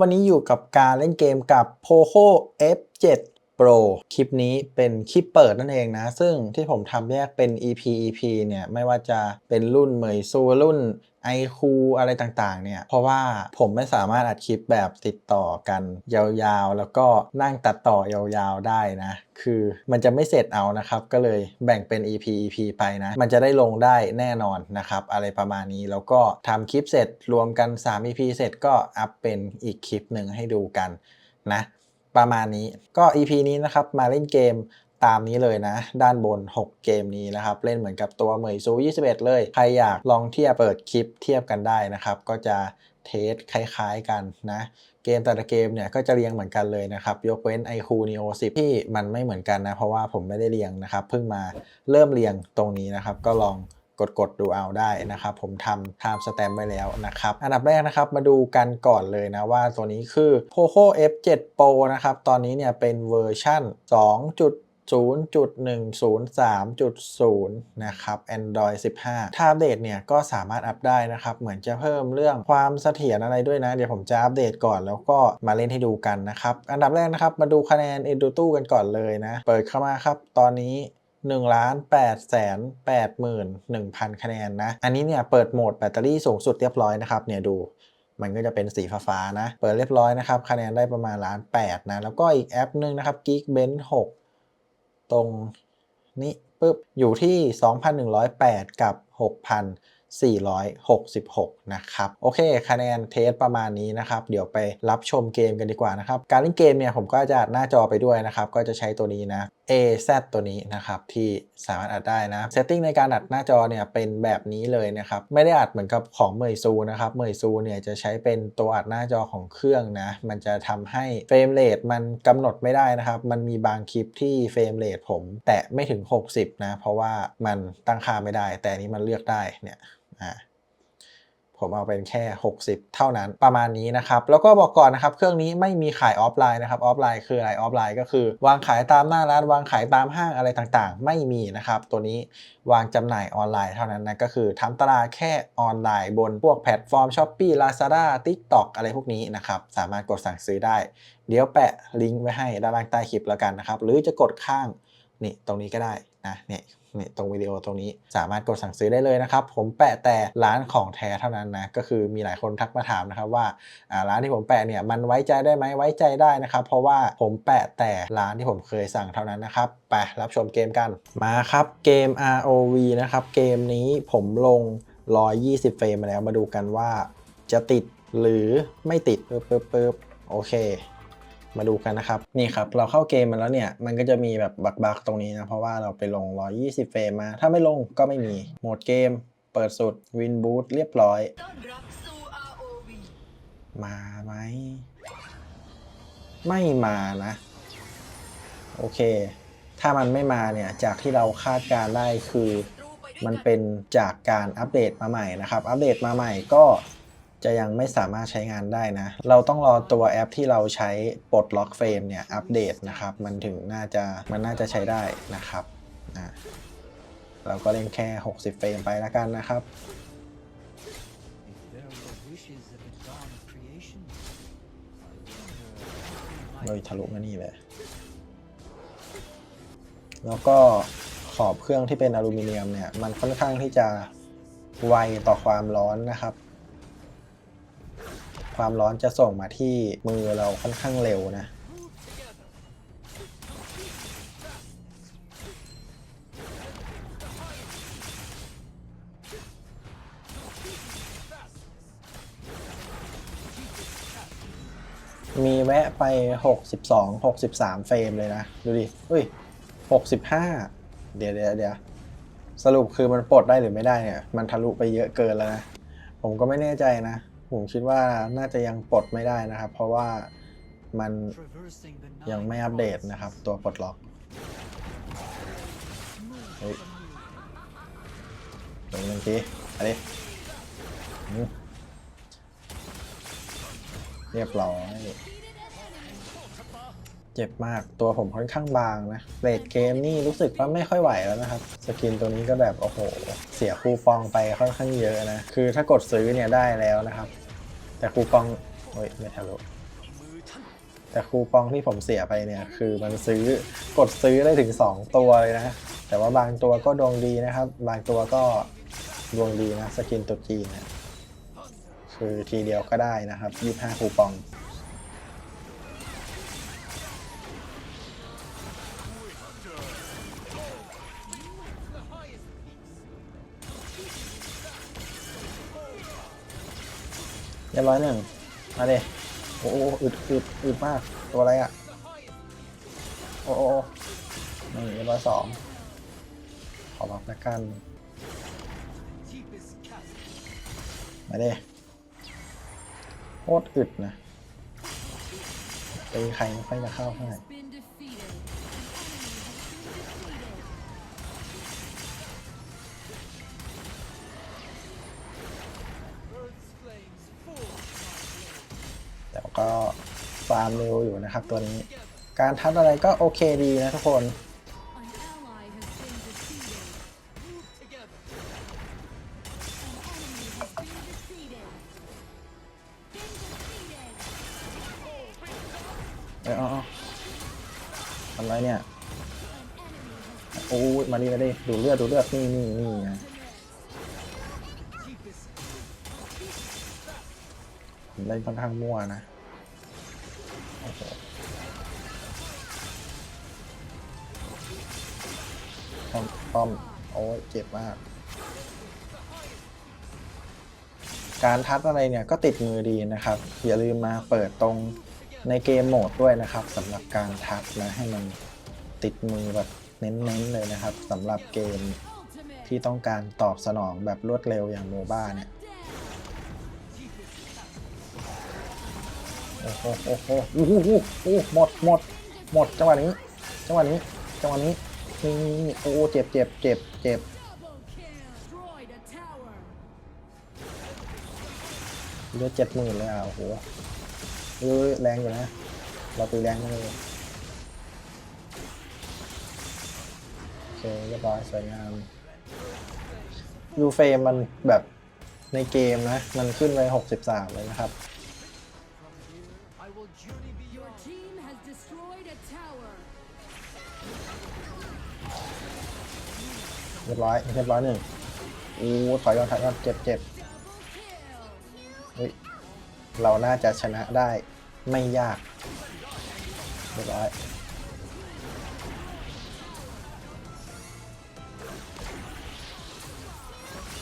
วันนี้อยู่กับการเล่นเกมกับ Poco F7 Pro คลิปนี้เป็นคลิปเปิดนั่นเองนะ ซึ่งที่ผมทำแยกเป็น EP EP เนี่ย ไม่ว่าจะเป็นรุ่นเหมยซูรุ่น iQ อะไรต่างๆ เนี่ย เพราะว่าผมไม่สามารถอัดคลิปแบบติดต่อกันยาวๆ แล้วก็นั่งตัดต่อยาวๆ ได้นะ คือมันจะไม่เสร็จเอานะครับ ก็เลยแบ่งเป็น EP EP ไปนะ มันจะได้ลงได้แน่นอนนะครับ อะไรประมาณนี้ แล้วก็ทำคลิปเสร็จรวมกัน 3 EP เสร็จก็อัพเป็นอีกคลิปหนึ่งให้ดูกันนะ ประมาณนี้ ก็ EP นี้นะครับมาเล่นเกมตามนี้เลยนะ ด้านบน 6 เกมนี้นะครับ เล่นเหมือนกับตัวเหมยซู 21 เลย ใครอยากลองเทียบเปิดคลิปเทียบกันได้นะครับ ก็จะเทสคล้ายๆกันนะ เกมแต่ละเกมเนี่ยก็จะเรียงเหมือนกันเลยนะครับ ยกเว้น iQ Neo 10ที่มันไม่เหมือนกันนะ เพราะว่าผมไม่ได้เรียงนะครับ เพิ่งมาเริ่มเรียงตรงนี้นะครับ ก็ลอง กดกดๆดูเอาได้นะครับ ผมทำ time stamp ไว้แล้วนะครับ อันดับแรกนะครับมาดูกันก่อนเลยนะว่าตัวนี้คือ Poco F7 Pro นะครับ ตอนนี้เนี่ยเป็นเวอร์ชั่น 2.0.103.0 นะครับ Android 15 ถ้าอัปเดตเนี่ยก็สามารถอัปได้นะครับ เหมือนจะเพิ่มเรื่องความเสถียรอะไรด้วยนะ เดี๋ยวผมจะอัปเดตก่อนแล้วก็มาเล่นให้ดูกันนะครับ อันดับแรกนะครับ มาดูคะแนน e d u t u กันก่อนเลยนะ เปิดเข้ามาครับ ตอนนี้ 1ล้าน8แสน8หมื่น1,000 คะแนนนะ อันนี้เนี่ยเปิดโหมดแบตเตอรี่สูงสุดเรียบร้อยนะครับเนี่ยดูมันก็จะเป็นสีฟ้าๆนะ เปิดเรียบร้อยนะครับ คะแนนได้ประมาณล้าน8นะ แล้วก็อีกแอปหนึ่งนะครับ Geekbench 6 ตรงนี้ปุ๊บ อยู่ที่ 2,108 กับ 6,466 นะครับ โอเค คะแนนเทสประมาณนี้นะครับ เดี๋ยวไปรับชมเกมกันดีกว่านะครับ การเล่นเกมเนี่ยผมก็จะหน้าจอไปด้วยนะครับ ก็จะใช้ตัวนี้นะ AZ ตัวนี้นะครับที่สามารถอัดได้นะเซตติ้งในการอัดหน้าจอเนี่ยเป็นแบบนี้เลยนะครับไม่ได้อัดเหมือนกับของเมยซูนะครับเมยซูเนี่ยจะใช้เป็นตัวอัดหน้าจอของเครื่องนะมันจะทำให้เฟรมเรทมันกำหนดไม่ได้นะครับมันมีบางคลิปที่เฟรมเรทผมแตะไม่ถึง 60 นะ เพราะว่ามันตั้งค่าไม่ได้ แต่นนี้มันเลือกได้เนี่ยอ่า ผมเอาเป็นแค่ 60 เท่านั้นประมาณนี้นะครับแล้วก็บอกก่อนนะครับเครื่องนี้ไม่มีขายออฟไลน์นะครับออฟไลน์คืออะไรออฟไลน์ก็คือ วางขายตามหน้าร้านวางขายตามห้างอะไรต่างๆ ไม่มีนะครับตัวนี้วางจำหน่ายออนไลน์เท่านั้นนะก็คือทำตลาดแค่ออนไลน์บนพวกแพลตฟอร์ม s h อ p e e Lazada TikTok อะไรพวกนี้นะครับสามารถกดสั่งซื้อได้ เดี๋ยวแปะลิงก์ไว้ให้ด้านล่างใต้คลิปแล้วกันนะครับหรือจะกดข้างนี่ตรงนี้ก็ได้นะเนี่ย นี่ตรงวิดีโอตรงนี้สามารถกดสั่งซื้อได้เลยนะครับ ผมแปะแต่ร้านของแท้เท่านั้นนะ ก็คือมีหลายคนทักมาถามนะครับว่าร้านที่ผมแปะเนี่ยมันไว้ใจได้ไหมไว้ใจได้นะครับ เพราะว่าผมแปะแต่ร้านที่ผมเคยสั่งเท่านั้นนะครับไปรับชมเกมกันมาครับเกม ROV นะครับเกมนี้ผมลง 120 เฟรมมาแล้วมาดูกันว่าจะติดหรือไม่ติดปึ๊บปึ๊บปึ๊บโอเค มาดูกันนะครับ นี่ครับ เราเข้าเกมมาแล้วเนี่ย มันก็จะมีแบบบักๆตรงนี้นะ เพราะว่าเราไปลง 120 เฟรมมา ถ้าไม่ลงก็ไม่มี โหมดเกม เปิดสุด วินบูทเรียบร้อย มาไหม ไม่มานะ โอเค ถ้ามันไม่มาเนี่ย จากที่เราคาดการได้คือ มันเป็นจากการอัปเดตมาใหม่นะครับ อัปเดตมาใหม่ก็ จะยังไม่สามารถใช้งานได้นะ เราต้องรอตัวแอปที่เราใช้ปลดล็อกเฟรมเนี่ยอัปเดตนะครับ มันถึงน่าจะมันน่าจะใช้ได้นะครับอะเราก็เล่นแค่ 60 เฟรมไปแล้วกันนะครับ If there were wishes at the dawn of creation, I wonder โดยทะลุมานี่เลย แล้วก็ขอบเครื่องที่เป็นอลูมิเนียมเนี่ย มันค่อนข้างที่จะไวต่อความร้อนนะครับ ความร้อนจะส่งมาที่มือเราค่อนข้างเร็วนะมีแวะไป 62 63 เฟรมเลยนะ ดูดิเฮ้ย 65 เดี๋ยวเดี๋ยวเดี๋ยวสรุปคือมันปลดได้หรือไม่ได้เนี่ย มันทะลุไปเยอะเกินแล้วนะ ผมก็ไม่แน่ใจนะ ผมคิดว่าน่าจะยังปลดไม่ได้นะครับ เพราะว่ามันยังไม่อัปเดตนะครับ ตัวปลดล็อกเฮ้ยลงหนึ่งทีอันนี้เรียบร้อย เจ็บมากตัวผมค่อนข้างบางนะเรทเกมนี่รู้สึกว่าไม่ค่อยไหวแล้วนะครับ สกินตัวนี้ก็แบบ โอ้โห เสียคูปองไปค่อนข้างเยอะนะ คือถ้ากดซื้อเนี่ยได้แล้วนะครับ แต่คูปองโอ้ยไม่ทะลุแต่คูปองที่ผมเสียไปเนี่ยคือมันซื้อกดซื้อได้ถึง 2 ตัวเลยนะ แต่ว่าบางตัวก็ดวงดีนะครับ บางตัวก็ดวงดีนะสกินตัวจีนเนี่ยคือทีเดียวก็ได้นะครับ 25 คูปอง เรียบร้อยหนึ่งมาเลยโอ้โหอึดอึดอึดมาก ตัวอะไรอะ โอ้โหนี่เรียบร้อยสองขอรับละกัน มาเลยโคตรอึดนะตีใครไม่ค่อยจะเข้าเท่าไหร่ ฟาร์มเร็วอยู่นะครับตัวนี้ การทัดอะไรก็โอเคดีนะทุกคนเอยเอ๋อาทำไรเนี่ย โอ้ยมาดิมาดิดูเลือดดูเลือดนี่นี่นี่ไง Deepest ผมเล่นค่อนข้างมั่วนะ ป้อมป้อมโอ้ยเจ็บมาก การทัดอะไรเนี่ยก็ติดมือดีนะครับ อย่าลืมมาเปิดตรงในเกมโหมดด้วยนะครับสำหรับการทัดนะให้มันติดมือแบบเน้นๆเลยนะครับสำหรับเกมที่ต้องการตอบสนองแบบรวดเร็วอย่างโมบ้าเนี่ยโอ้โหโอ้โหโอ้โหหมดหมดหมดจังหวะนี้จังหวะนี้จังหวะนี้ นี่นี่โอ้เจ็บเจ็บเจ็บเจ็บเลือดเจ็ดหมื่นเลยอะโอ้โหเออแรงอยู่นะ เราตีแรงเลยโอเคเรียบร้อยสวยงามยูเฟรมมันแบบในเกมนะ มันขึ้นไป63เลยนะครับ รียบร้อยเรียบร้อยหนึ่งอู้ถอยก่อนถอยก่อนเจ็บเจ็บเฮ้ยเราน่าจะชนะได้ไม่ยากเรียบร้อย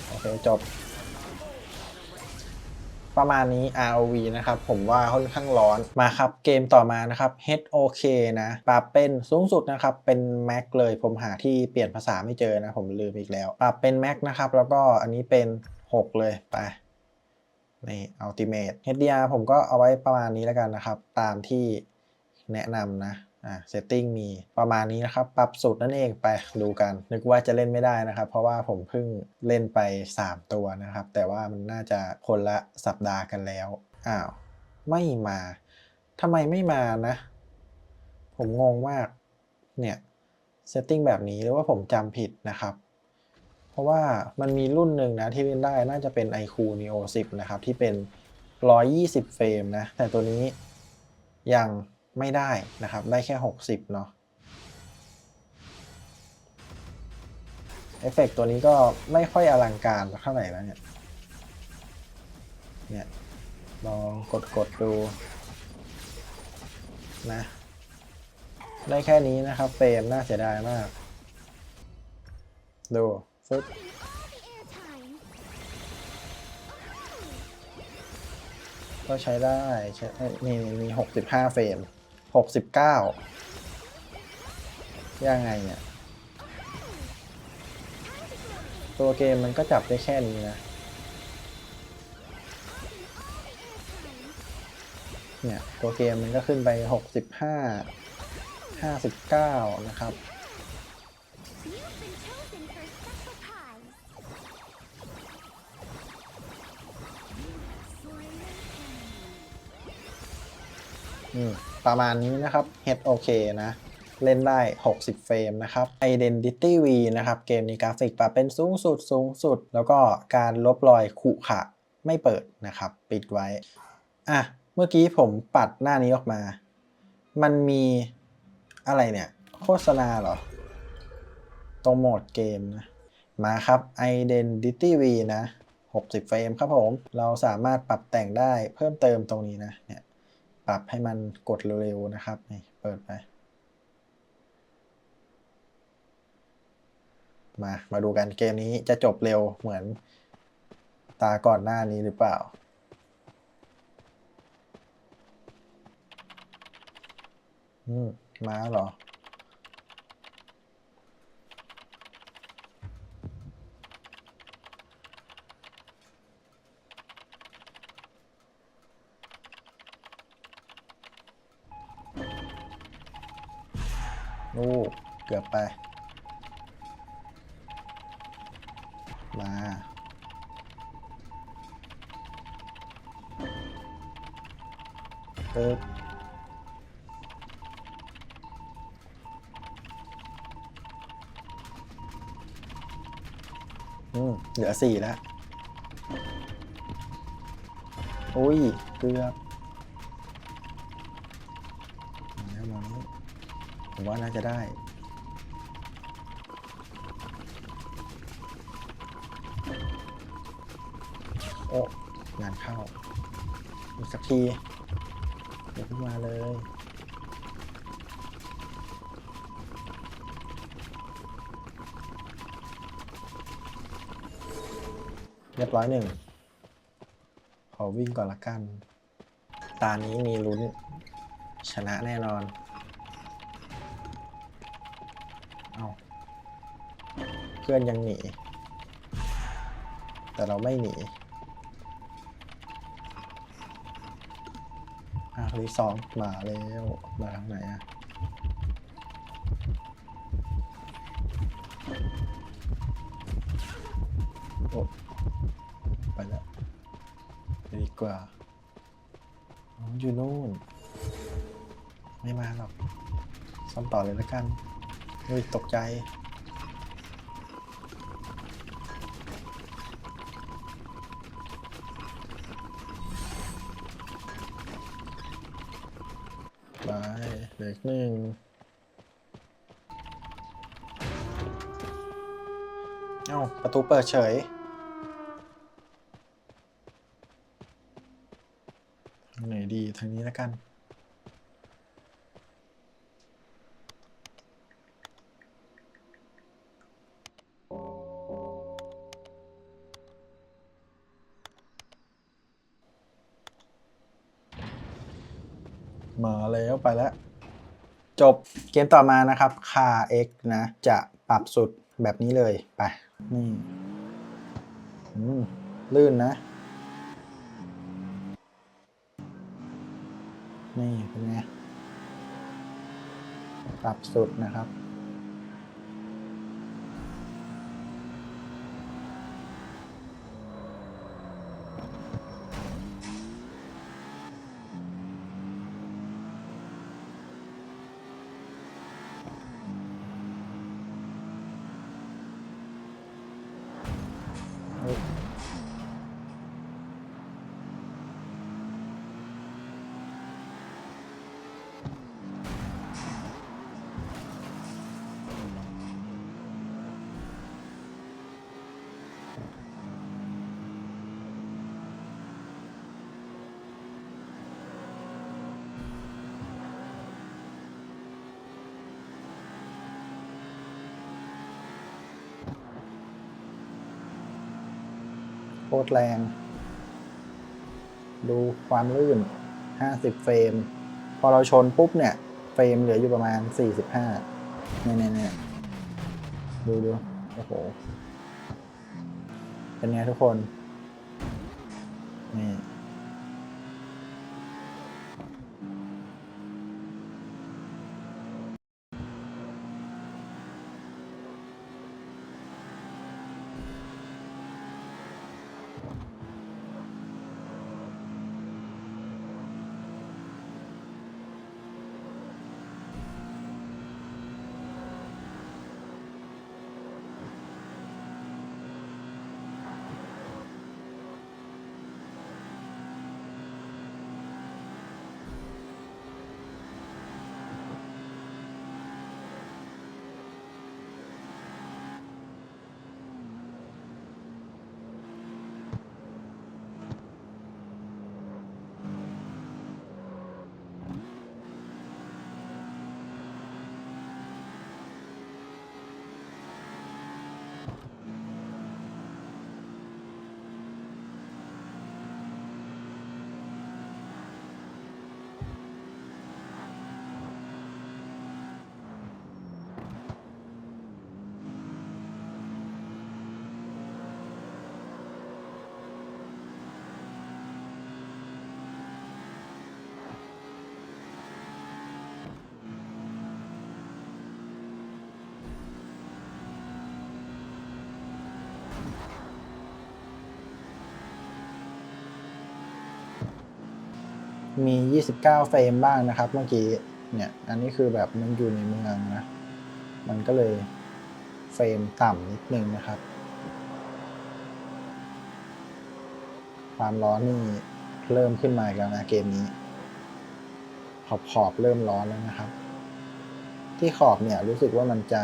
โอเคจบ ประมาณนี้ ROV นะครับ ผมว่าค่อนข้างร้อนมาครับเกมต่อมานะครับ HOK นะปรับเป็นสูงสุดนะครับ เป็น Mac เลยผมหาที่เปลี่ยนภาษาไม่เจอนะ ผมลืมอีกแล้ว ปรับเป็น Mac นะครับ แล้วก็อันนี้เป็น 6 เลยไปนี่ Ultimate HDR ผมก็เอาไว้ประมาณนี้แล้วกันนะครับ ตามที่แนะนำนะ อ่า setting มีประมาณนี้นะครับ ปรับสุดนั่นเองไปดูกัน นึกว่าจะเล่นไม่ได้นะครับ เพราะว่าผมเพิ่งเล่นไป 3 ตัวนะครับ แต่ว่ามันน่าจะคนละสัปดาห์กันแล้ว อ้าว ไม่มาทำไมไม่มานะ ผมงงมาก เนี่ย setting แบบนี้หรือว่าผมจำผิดนะครับ เพราะว่ามันมีรุ่นหนึ่งนะที่เล่นได้น่าจะเป็น iQ Neo 10 นะครับ ที่เป็น 120 เฟรมนะ แต่ตัวนี้ยัง ไม่ได้นะครับ ได้แค่ 60 เนาะเอฟเฟกต์ตัวนี้ก็ไม่ค่อยอลังการเท่าไหร่แล้วเนี่ย เนี่ย ลองกดกดดูนะ ได้แค่นี้นะครับเฟรมน่าเสียดายมาก ดูฟึบก็ใช้ได้ใช้เอ้ยนี่นี่มี 65 เฟรม หกสิบเก้ายังไงเนี่ย ตัวเกมมันก็จับได้แค่นี้นะ เนี่ย ตัวเกมมันก็ขึ้นไปหกสิบห้าห้าสิบเก้านะครับอืม ประมาณนี้นะครับ HOK นะ เล่นได้ 60 เฟรมนะครับ Identity V นะครับ เกมนี้กราฟิกปรับเป็นสูงสุดสูงสุด แล้วก็การลบรอยขุขะไม่เปิดนะครับ ปิดไว้ อะ เมื่อกี้ผมปัดหน้านี้ออกมา มันมีอะไรเนี่ย โฆษณาเหรอ ตรงโหมดเกมนะ มาครับ Identity V นะ 60 เฟรมครับผม เราสามารถปรับแต่งได้เพิ่มเติมตรงนี้นะเนี่ย ปรับให้มันกดเร็วๆนะครับนี่เปิดไปมา มาดูกันเกมนี้จะจบเร็วเหมือนตาก่อนหน้านี้หรือเปล่า อืม มาเหรอ โอ้เกือบไป มาปึ๊บอืมเหลือสี่แล้ว โอ้ย เกือบ ผมว่าน่าจะได้ โอ้งานเข้าอีกสักทีเดี๋ยวขึ้นมาเลยเรียบร้อยหนึ่ง ขอวิ่งก่อนละกัน ตานี้มีลุ้น ชนะแน่นอน เอา เพื่อนยังหนี แต่เราไม่หนีอะรีสองมาแล้วมาทางไหนอะโอ้ไปแล้วดีกว่าอยู่นู่น ไม่มาหรอกซ่อมต่อเลยล้วกันเฮ้ยตกใจ เหลืออีกหนึ่งเอ้า ประตูเปิดเฉย ทางไหนดีทางนี้แล้วกัน มาแล้วไปแล้ว จบเกมต่อมานะครับคา X นะ จะปรับสุดแบบนี้เลย ไป นี่ลื่นนะ นี่เป็นไงปรับสุดนะครับ โคตรแรง ดูความลื่น 50 เฟรม พอเราชนปุ๊บเนี่ย เฟรมเหลืออยู่ประมาณ 45เนี่ยเนี่ยเนี่ยดูดูโอ้โห เป็นไงทุกคน อ มี 29 เฟรมบ้างนะครับ เมื่อกี้เนี่ยอันนี้คือแบบมันอยู่ในเมืองนะมันก็เลยเฟรมต่ำนิดนึงนะครับ ความร้อนนี่เริ่มขึ้นมาแล้วนะเกมนี้ ขอบขอบเริ่มร้อนแล้วนะครับ ที่ขอบเนี่ยรู้สึกว่ามันจะ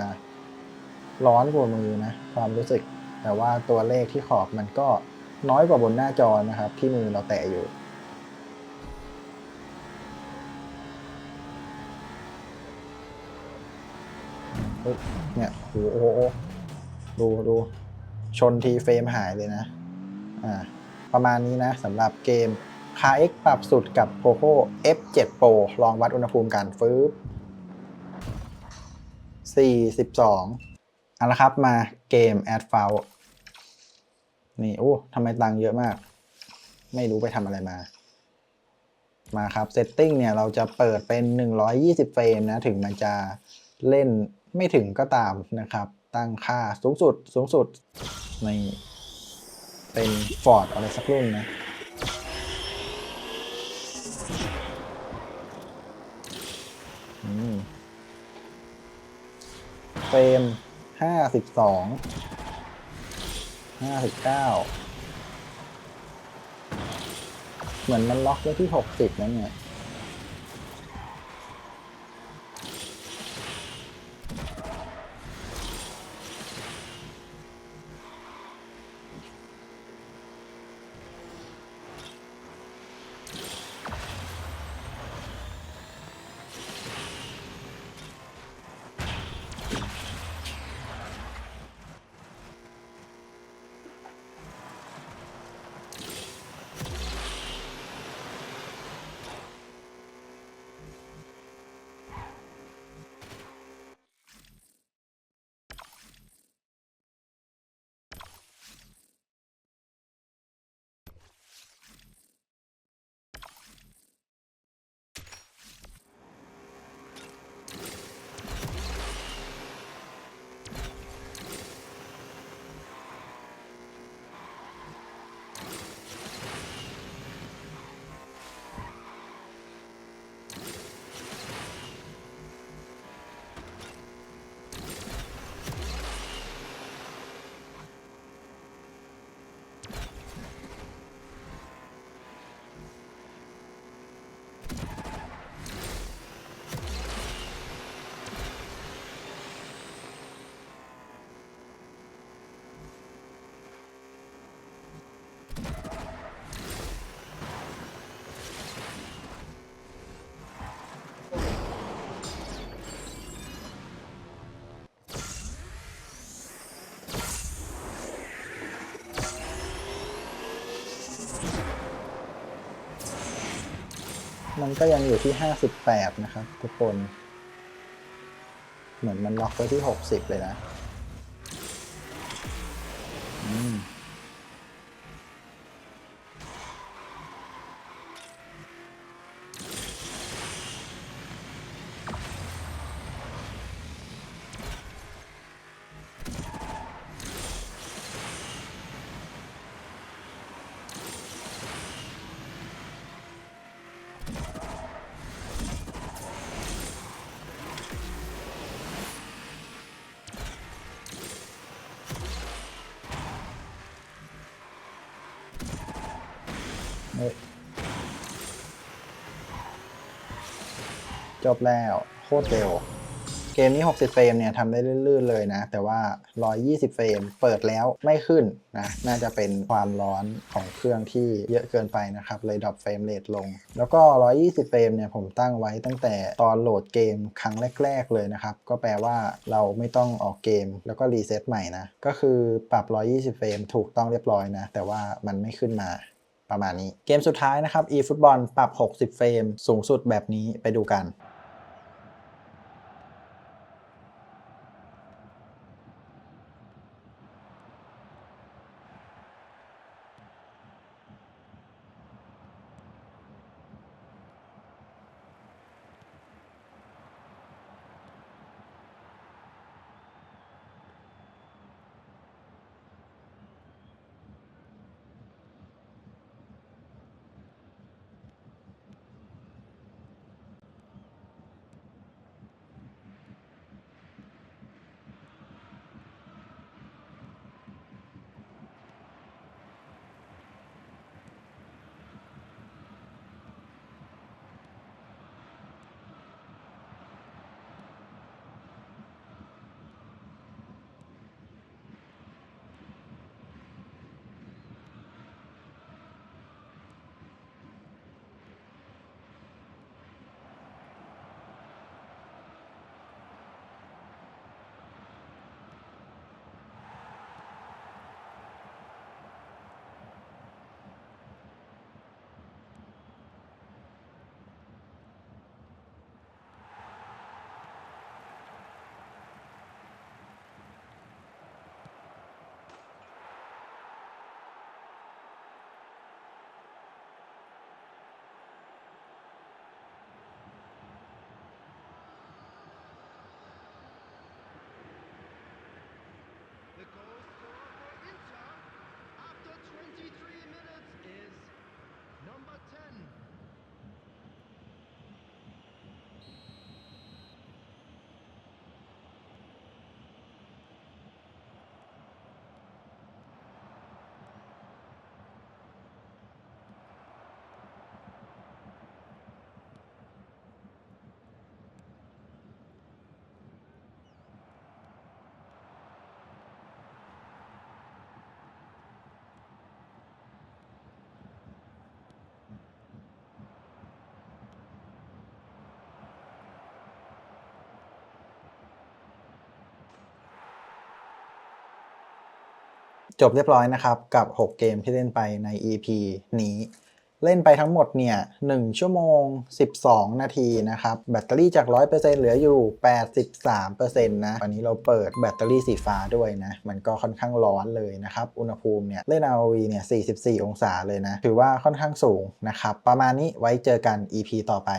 ร้อนกว่ามือนะความรู้สึกแต่ว่าตัวเลขที่ขอบมันก็น้อยกว่าบนหน้าจอนะครับ ที่มือเราแตะอยู่ เนี่ยโอ้โหดูดูชนทีเฟรมหายเลยนะ อ่า ประมาณนี้นะสำหรับเกม c a X ปรับสุดกับ Poco F7 Pro ลองวัดอุณหภูมิกันฟื้บ42เอาละครับมาเกม Ad f o u l นี่โอ้ทำไมตังเยอะมาก ไม่รู้ไปทำอะไรมา มาครับ Setting เนี่ยเราจะเปิดเป็น 120 เฟรมนะ ถึงมันจะเล่น ไม่ถึงก็ตามนะครับ ตั้งค่าสูงสุดสูงสุดในเป็น Ford อะไรสักรุ่นนะเฟรมห้าสิบสองห้าสิบเก้าเหมือนมันล็อกไว้ที่หกสิบนั่นเนี่ย มันก็ยังอยู่ที่ 58 นะครับ ทุกคน เหมือนมันล็อกไว้ที่ 60 เลยนะ อืม จบแล้ว โคตรเร็ว เกมนี้ 60 เฟรมเนี่ยทำได้ลื่นๆเลยนะ แต่ว่า 120 เฟรมเปิดแล้วไม่ขึ้นนะ น่าจะเป็นความร้อนของเครื่องที่เยอะเกินไปนะครับ เลยดรอปเฟรมเรทลง แล้วก็ 120 เฟรมเนี่ยผมตั้งไว้ตั้งแต่ตอนโหลดเกมครั้งแรก ๆ เลยนะครับ ก็แปลว่าเราไม่ต้องออกเกมแล้วก็รีเซ็ตใหม่นะ ก็คือปรับ 120 เฟรมถูกต้องเรียบร้อยนะ แต่ว่ามันไม่ขึ้นมาประมาณนี้ เกมสุดท้ายนะครับ eFootball ปรับ 60 เฟรม สูงสุดแบบนี้ไปดูกัน จบเรียบร้อยนะครับกับ 6 เกมที่เล่นไปใน EP นี้ เล่นไปทั้งหมดเนี่ย1ชั่วโมง 12 นาทีนะครับ แบตเตอรี่จาก 100%เหลืออยู่ 83%นะวันนี้เราเปิดแบตเตอรี่สีฟ้าด้วยนะ มันก็ค่อนข้างร้อนเลยนะครับ อุณหภูมิเนี่ยเล่น ROV เนี่ย 44 องศาเลยนะ ถือว่าค่อนข้างสูงนะครับ ประมาณนี้ไว้เจอกัน EP ต่อไป